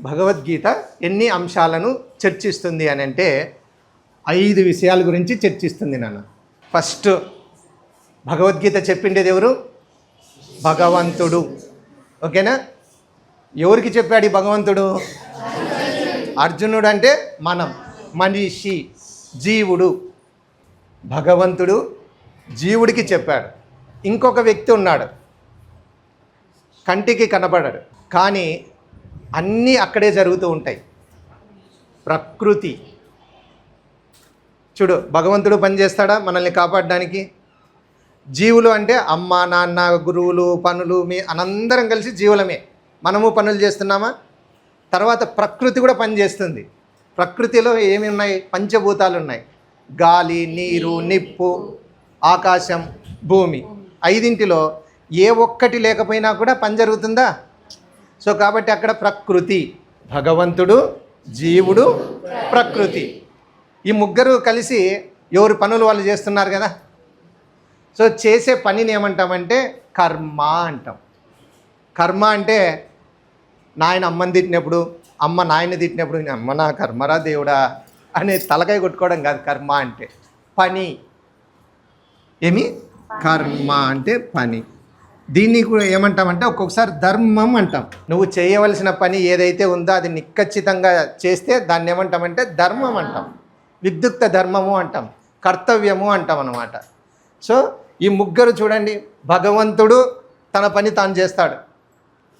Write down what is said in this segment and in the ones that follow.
భగవద్గీత ఎన్ని అంశాలను చర్చిస్తుంది అని అంటే ఐదు విషయాల గురించి చర్చిస్తుంది నాన్న. ఫస్ట్ భగవద్గీత చెప్పిండేది ఎవరు? భగవంతుడు. ఓకేనా? ఎవరికి చెప్పాడు ఈ భగవంతుడు? అర్జునుడు అంటే మనం మనిషి జీవుడు. భగవంతుడు జీవుడికి చెప్పాడు. ఇంకొక వ్యక్తి ఉన్నాడు. కంటికి కనబడడు కానీ అన్నీ అక్కడే జరుగుతూ ఉంటాయి. ప్రకృతి. చూడు భగవంతుడు పనిచేస్తాడా మనల్ని కాపాడడానికి. జీవులు అంటే అమ్మ నాన్న గురువులు పనులు మీ అనందరం కలిసి జీవులమే. మనము పనులు చేస్తున్నామా? తర్వాత ప్రకృతి కూడా పనిచేస్తుంది ప్రకృతిలో ఏమి ఉన్నాయి పంచభూతాలు ఉన్నాయి గాలి నీరు నిప్పు ఆకాశం భూమి. ఐదింటిలో ఏ ఒక్కటి లేకపోయినా కూడా పని జరుగుతుందా? సో కాబట్టి అక్కడ ప్రకృతి. భగవంతుడు జీవుడు ప్రకృతి. ఈ ముగ్గురు కలిసి ఎవరి పనులు వాళ్ళు చేస్తున్నారు కదా? సో చేసే పనిని ఏమంటామంటే కర్మ అంటాం. కర్మ అంటే నాయన అమ్మని తిట్టినప్పుడు అమ్మ నాయన తిట్టినప్పుడు అమ్మ నా కర్మరా దేవుడా? అనే తలకాయ కొట్టుకోవడం కాదు కర్మ అంటే. పని. ఏమి? కర్మ అంటే పని. దీన్ని కూడా ఏమంటామంటే ఒక్కొక్కసారి ధర్మం అంటాం. నువ్వు చేయవలసిన పని ఏదైతే ఉందో అది నిక్కచ్చితంగా చేస్తే దాన్ని ఏమంటామంటే ధర్మం అంటాం. విద్యుక్త ధర్మము అంటాం. కర్తవ్యము అంటాం అన్నమాట. సో ఈ ముగ్గురు చూడండి భగవంతుడు తన పని తాను చేస్తాడు.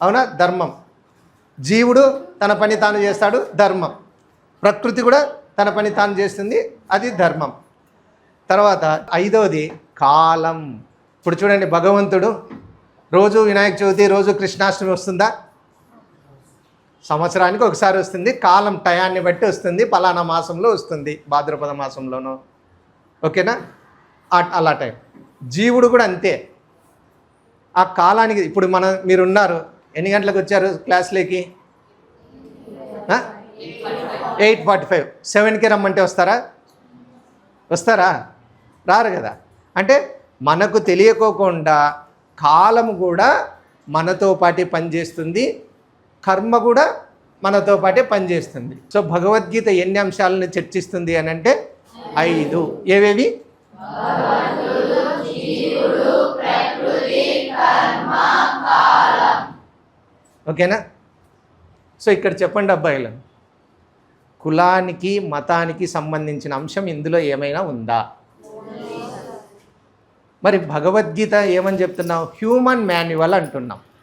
అవునా? ధర్మం. జీవుడు తన పని తాను చేస్తాడు ధర్మం. ప్రకృతి కూడా తన పని తాను చేస్తుంది అది ధర్మం. తర్వాత ఐదవది కాలం. ఇప్పుడు చూడండి భగవంతుడు రోజు వినాయక చవితి రోజు కృష్ణాష్టమి వస్తుందా? సంవత్సరానికి ఒకసారి వస్తుంది కాలం టయాన్ని బట్టి వస్తుంది పలానా మాసంలో వస్తుంది భాద్రపద మాసంలోనూ. ఓకేనా? అలా టైం. జీవుడు కూడా అంతే. ఆ కాలానికి ఇప్పుడు మన మీరు ఉన్నారు ఎన్ని గంటలకు వచ్చారు క్లాస్లోకి ఎయిట్ ఫార్టీ ఫైవ్. సెవెన్కి రమ్మంటే వస్తారా? వస్తారా? రారు కదా. అంటే మనకు తెలియకోకుండా కాలం కూడా మనతో పాటే పనిచేస్తుంది కర్మ కూడా మనతో పాటే పనిచేస్తుంది. సో భగవద్గీత ఎన్ని అంశాలను చర్చిస్తుంది అని అంటే ఐదు. ఏవేవి? ఓకేనా? సో ఇక్కడ చెప్పండి అబ్బాయిలు. కులానికి మతానికి సంబంధించిన అంశం ఇందులో ఏమైనా ఉందా? మరి భగవద్గీత ఏమని చెప్తున్నావు? హ్యూమన్ మాన్యువల్ అంటున్నాం.